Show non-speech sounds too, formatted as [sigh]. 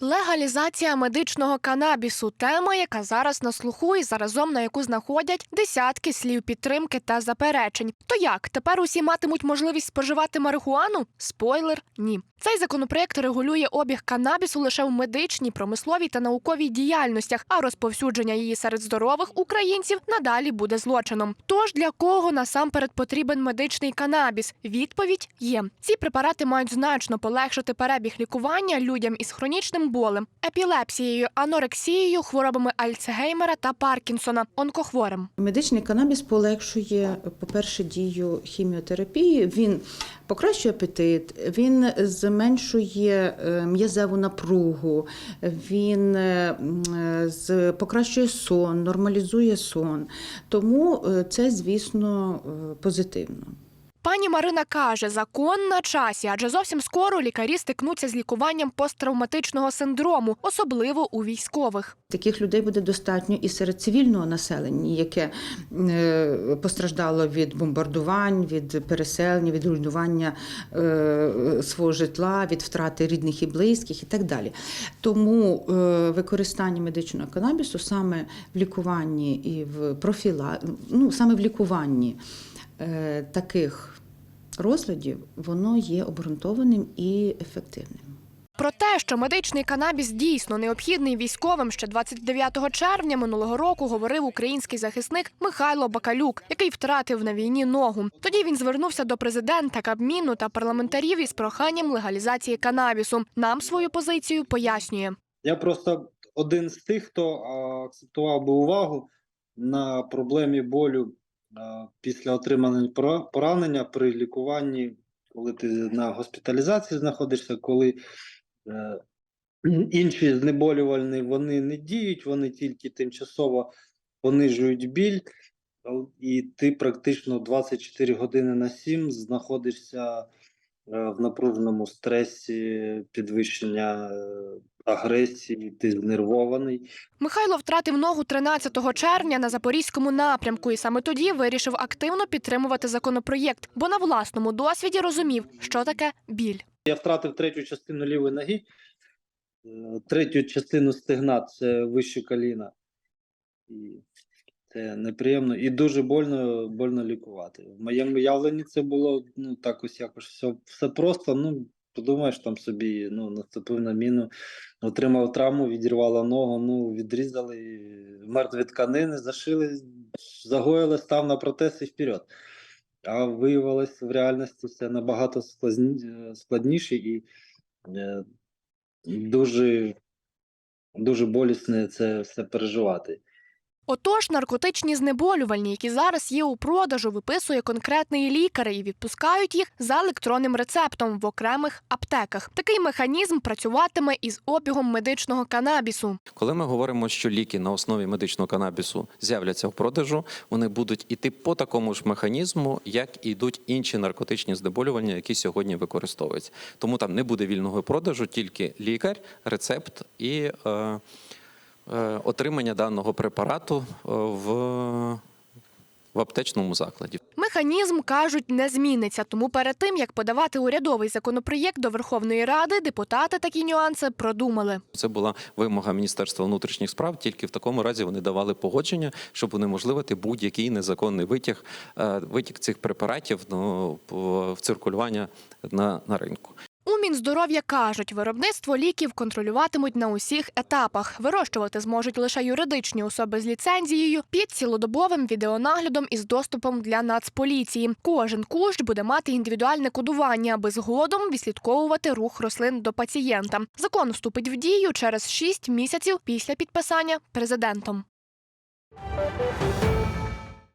Легалізація медичного канабісу тема, яка зараз на слуху і заразом на яку знаходять десятки слів підтримки та заперечень. То як тепер усі матимуть можливість споживати марихуану? Спойлер ні. Цей законопроект регулює обіг канабісу лише в медичній, промисловій та науковій діяльностях, а розповсюдження її серед здорових українців надалі буде злочином. Тож для кого насамперед потрібен медичний канабіс? Відповідь є: ці препарати мають значно полегшити перебіг лікування людям із хронічним болем, епілепсією, анорексією, хворобами Альцгеймера та Паркінсона, онкохворим. Медичний канабіс полегшує, по-перше, дію хіміотерапії. Він покращує апетит, він зменшує е, м'язеву напругу, він е, покращує сон, нормалізує сон. Тому е, це, звісно, позитивно. Пані Марина каже, закон на часі, адже зовсім скоро лікарі стикнуться з лікуванням посттравматичного синдрому, особливо у військових. Таких людей буде достатньо і серед цивільного населення, яке е, постраждало від бомбардувань, від переселення, від руйнування е, свого житла, від втрати рідних і близьких і так далі. Тому е, використання медичного канабісу саме в лікуванні і в профіла, ну саме в лікуванні таких розладів, воно є обґрунтованим і ефективним. Про те, що медичний канабіс дійсно необхідний військовим, ще 29 червня минулого року говорив український захисник Михайло Бакалюк, який втратив на війні ногу. Тоді він звернувся до президента Кабміну та парламентарів із проханням легалізації канабісу. Нам свою позицію пояснює. Я просто один з тих, хто акцентував би увагу на проблемі болю після отримання пора- поранення при лікуванні, коли ти на госпіталізації знаходишся, коли е, [clears throat] інші знеболювальні вони не діють, вони тільки тимчасово понижують біль, і ти практично 24 години на 7 знаходишся в напруженому стресі, підвищення е, агресії, ти знервований. Михайло втратив ногу 13 червня на запорізькому напрямку, і саме тоді вирішив активно підтримувати законопроєкт, бо на власному досвіді розумів, що таке біль. Я втратив третю частину лівої ноги, е, третю частину стегна це вище коліна. І це неприємно і дуже больно, больно лікувати. В моєму явленні це було ну, так ось якось все, все просто. Ну, подумаєш там собі, ну, наступив на міну, отримав травму, відірвало ногу, ну, відрізали мертві тканини, зашили, загоїли, став на протез і вперед. А виявилось в реальності все набагато складніше і е, дуже, дуже болісне це все переживати. Отож, наркотичні знеболювальні, які зараз є у продажу, виписує конкретний лікар і відпускають їх за електронним рецептом в окремих аптеках. Такий механізм працюватиме із обігом медичного канабісу. Коли ми говоримо, що ліки на основі медичного канабісу з'являться в продажу, вони будуть іти по такому ж механізму, як йдуть інші наркотичні знеболювання, які сьогодні використовуються. Тому там не буде вільного продажу, тільки лікар, рецепт і е, отримання даного препарату е, в, в аптечному закладі. Механізм кажуть не зміниться. Тому перед тим як подавати урядовий законопроєкт до Верховної Ради, депутати такі нюанси продумали. Це була вимога Міністерства внутрішніх справ. Тільки в такому разі вони давали погодження, щоб унеможливити будь-який незаконний витяг, е, витік цих препаратів ну, в циркулювання на, на ринку. Мінздоров'я кажуть, виробництво ліків контролюватимуть на усіх етапах. Вирощувати зможуть лише юридичні особи з ліцензією під цілодобовим відеонаглядом із доступом для нацполіції. Кожен кущ буде мати індивідуальне кодування, аби згодом відслідковувати рух рослин до пацієнта. Закон вступить в дію через 6 місяців після підписання президентом.